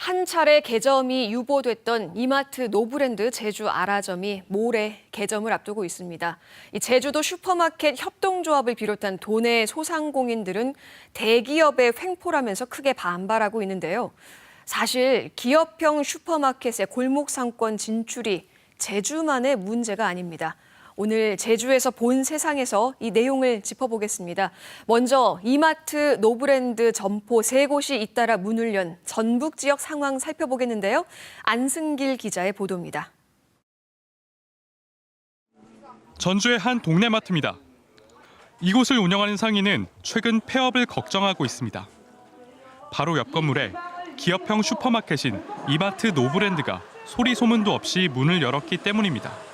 한 차례 개점이 유보됐던 이마트 노브랜드 제주 아라점이 모레 개점을 앞두고 있습니다. 이 제주도 슈퍼마켓 협동조합을 비롯한 도내 소상공인들은 대기업의 횡포라면서 크게 반발하고 있는데요. 사실 기업형 슈퍼마켓의 골목 상권 진출이 제주만의 문제가 아닙니다. 오늘 제주에서 본 세상에서 이 내용을 짚어보겠습니다. 먼저 이마트 노브랜드 점포 세 곳이 잇따라 문을 연 전북 지역 상황 살펴보겠는데요. 안승길 기자의 보도입니다. 전주의 한 동네 마트입니다. 이곳을 운영하는 상인은 최근 폐업을 걱정하고 있습니다. 바로 옆 건물에 기업형 슈퍼마켓인 이마트 노브랜드가 소리 소문도 없이 문을 열었기 때문입니다.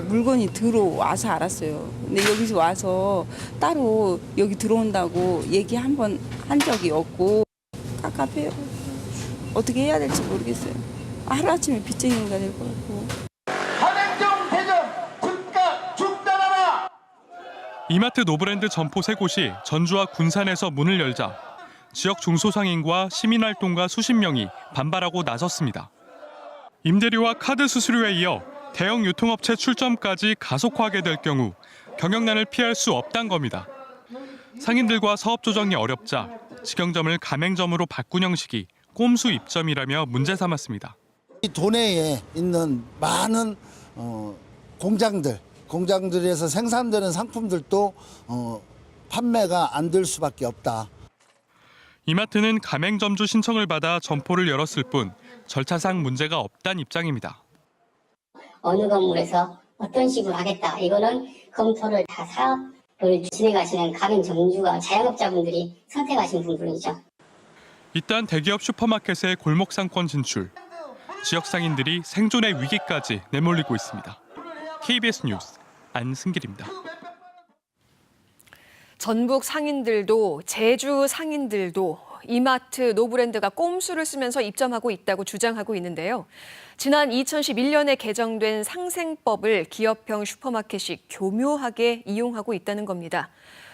물건이 들어와서 알았어요. 근데 여기서 와서 따로 여기 들어온다고 얘기 한 번 한 적이 없고 깝깝해요. 어떻게 해야 될지 모르겠어요. 하루아침에 빚쟁이가 될 것 같고. 이마트 노브랜드 점포 세 곳이 전주와 군산에서 문을 열자 지역 중소상인과 시민활동가 수십 명이 반발하고 나섰습니다. 임대료와 카드 수수료에 이어 대형 유통업체 출점까지 가속화하게 될 경우 경영난을 피할 수 없단 겁니다. 상인들과 사업 조정이 어렵자 직영점을 가맹점으로 바꾼 형식이 꼼수 입점이라며 문제 삼았습니다. 이 도내에 있는 많은 어, 공장들, 공장들에서 생산되는 상품들도 어, 판매가 안 될 수밖에 없다. 이마트는 가맹점주 신청을 받아 점포를 열었을 뿐 절차상 문제가 없단 입장입니다. 어느 건물에서 어떤 식으로 하겠다. 이거는 검토를 다 사업을 진행하시는 가맹 점주가 자영업자분들이 선택하신 부분이죠. 일단 대기업 슈퍼마켓의 골목 상권 진출, 지역 상인들이 생존의 위기까지 내몰리고 있습니다. KBS 뉴스 안승길입니다. 전북 상인들도 제주 상인들도 이마트 노브랜드가 꼼수를 쓰면서 입점하고 있다고 주장하고 있는데요. 지난 2011년에 개정된 상생법을 기업형 슈퍼마켓이 교묘하게 이용하고 있다는 겁니다.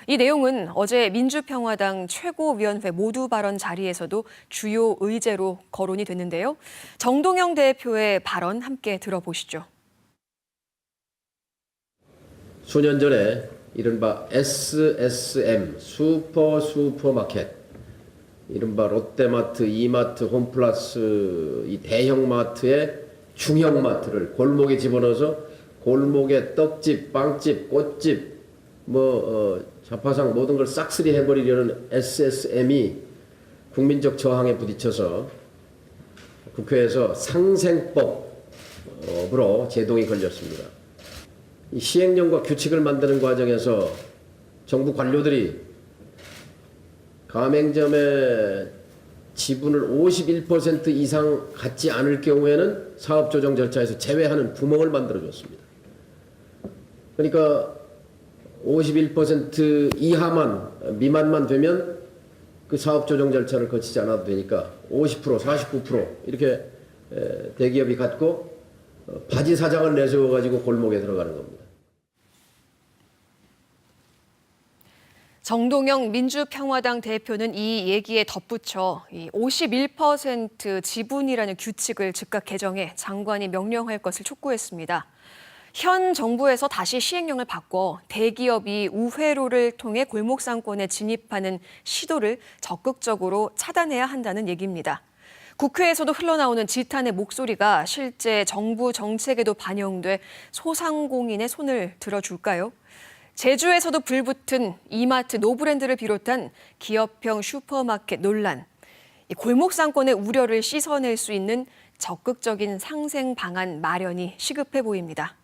이 내용은 어제 민주평화당 최고위원회 모두 발언 자리에서도 주요 의제로 거론이 됐는데요. 정동영 대표의 발언 함께 들어보시죠. 수년 전에 이른바 SSM 슈퍼 슈퍼마켓 이른바 롯데마트, 이마트, 홈플러스 이 대형마트의 중형마트를 골목에 집어넣어서 골목에 떡집, 빵집, 꽃집 뭐 어, 자파상 모든 걸 싹쓸이 해버리려는 SSM이 국민적 저항에 부딪혀서 국회에서 상생법으로 제동이 걸렸습니다. 이 시행령과 규칙을 만드는 과정에서 정부 관료들이 가맹점의 지분을 51% 이상 갖지 않을 경우에는 사업조정 절차에서 제외하는 구멍을 만들어줬습니다. 그러니까 51% 이하만 미만만 되면 그 사업 조정 절차를 거치지 않아도 되니까 50% 49% 이렇게 에, 대기업이 갖고 어, 바지 사장을 내세워 가지고 골목에 들어가는 겁니다. 정동영 민주평화당 대표는 이 얘기에 덧붙여 이51% 지분이라는 규칙을 즉각 개정해 장관이 명령할 것을 촉구했습니다. 현 정부에서 다시 시행령을 바꿔 대기업이 우회로를 통해 골목상권에 진입하는 시도를 적극적으로 차단해야 한다는 얘기입니다. 국회에서도 흘러나오는 지탄의 목소리가 실제 정부 정책에도 반영돼 소상공인의 손을 들어줄까요? 제주에서도 불붙은 이마트 노브랜드를 비롯한 기업형 슈퍼마켓 논란. 이 골목 상권의 우려를 씻어낼 수 있는 적극적인 상생 방안 마련이 시급해 보입니다.